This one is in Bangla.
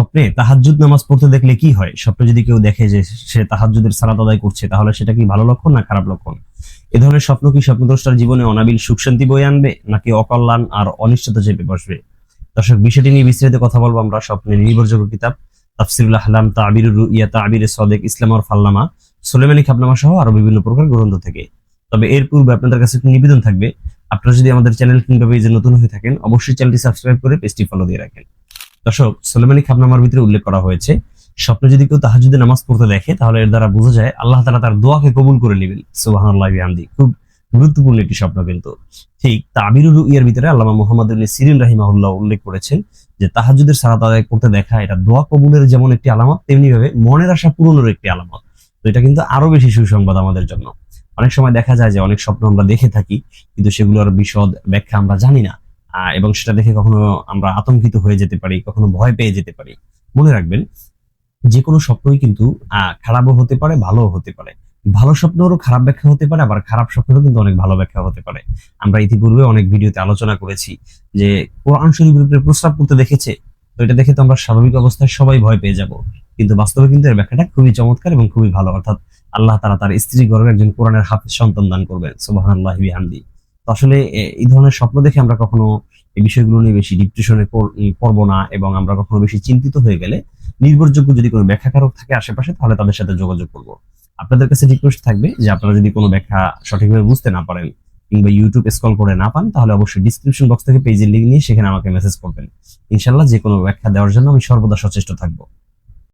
স্বপ্নে তাহাজ্জুদ নামাজ পড়তে দেখলে কি হয়? স্বপ্নে যদি কেউ দেখে যে সে তাহাজ্জুদের সালাত আদায় করছে, তাহলে সেটা কি ভালো লক্ষণ না খারাপ লক্ষণ? এ ধরনের স্বপ্ন কি স্বপ্নদ্রষ্টার জীবনে অনাবিল সুখ শান্তি বয়ে আনবে, নাকি অকল্যাণ আর অনিশ্চয়তা চেপে বসবে? দর্শক, বিষয়টি নিয়ে বিস্তারিত কথা বলব আমরা স্বপ্নের নির্ভরযোগ্য কিতাব, তাফসিরুল আহলাম, তাবির ইয়া তাবির সদেক, ইসলাম আর ফাল্লামা, সুলেমানি খাবনামা সহ আরও বিভিন্ন প্রকার গ্রন্থ থেকে। তবে এর পূর্বে আপনাদের কাছে একটি নিবেদন থাকবে, আপনারা যদি আমাদের চ্যানেল কিংবা নতুন হয়ে থাকেন, অবশ্যই চ্যানেলটি সাবস্ক্রাইব করে পেজটি ফলো দিয়ে রাখেন। দর্শক, সুলেমানি খাবনামার ভিতরে উল্লেখ করা হয়েছে, স্বপ্নে যদি কেউ তাহাজুদে নামাজ পড়তে দেখে, তাহলে এর দ্বারা বোঝা যায় আল্লাহ তাআলা তার দোয়াকে কবুল করে নেবেন। সুবহানাল্লাহি ওয়া খুব গুরুত্বপূর্ণ একটি স্বপ্ন কিন্তু। ঠিক তাবিরুল রুইয়ার ভিতরে আল্লামা মোহাম্মদ সিরিন রাহিমাহুল্লাহ উল্লেখ করেছেন যে তাহাজুদের সালাত আদায় করতে দেখা, এটা দোয়া কবুলের যেমন একটি আলামত তেমনি ভাবে মনের আশা পূরণের একটি আলামত। তো এটা কিন্তু আরও বেশি সুসংবাদ আমাদের জন্য। অনেক সময় দেখা যায় যে, অনেক স্বপ্ন আমরা দেখে থাকি, কিন্তু সেগুলোর বিশদ ব্যাখ্যা আমরা জানি না। এবং সেটা দেখে কখনো আমরা আতঙ্কিত হয়ে যেতে পারি, কখনো ভয় পেয়ে যেতে পারি। মনে রাখবেন যে কোনো স্বপ্নই কিন্তু খারাপও হতে পারে, ভালোও হতে পারে। ভালো স্বপ্নেরও খারাপ ব্যাখ্যা হতে পারে, আবার খারাপ স্বপ্নেরও কিন্তু অনেক ভালো ব্যাখ্যা হতে পারে। আমরা ইতিপূর্বে অনেক ভিডিওতে আলোচনা করেছি যে, কোরআন শরীফের উপরে প্রস্রাব করতে দেখেছে, তো এটা দেখে তো আমরা স্বাভাবিক অবস্থায় সবাই ভয় পেয়ে যাব। কিন্তু বাস্তবে কিন্তু এর ব্যাখ্যাটা খুবই চমৎকার এবং খুবই ভালো। অর্থাৎ আল্লাহ তারা তার স্ত্রী গর্বে একজন কোরআনের হাফিজ সন্তান দান করবেন, সুবহানাল্লাহি বিহামদি। তো আসলে এই ধরনের স্বপ্ন দেখে আমরা কখনো এই বিষয়গুলো নিয়ে বেশি ডিপ্রেশনে পড়ব না এবং আমরা কখনো বেশি চিন্তিত হয়ে গেলে নির্ভরযোগ্য যদি কোনো ব্যাখ্যাকারক থাকে আশেপাশে, তাহলে তাদের সাথে যোগাযোগ করব। আপনাদের কাছে রিকোয়েস্ট থাকবে যে আপনারা যদি কোনো ব্যাখ্যা সঠিকভাবে বুঝতে না পারেন কিংবা ইউটিউব স্ক্রল করে না পান, তাহলে অবশ্যই ডিসক্রিপশন বক্স থেকে পেজের লিঙ্ক নিয়ে সেখানে আমাকে মেসেজ করবেন। ইনশাল্লাহ যে কোনো ব্যাখ্যা দেওয়ার জন্য আমি সর্বদা সচেষ্ট থাকব।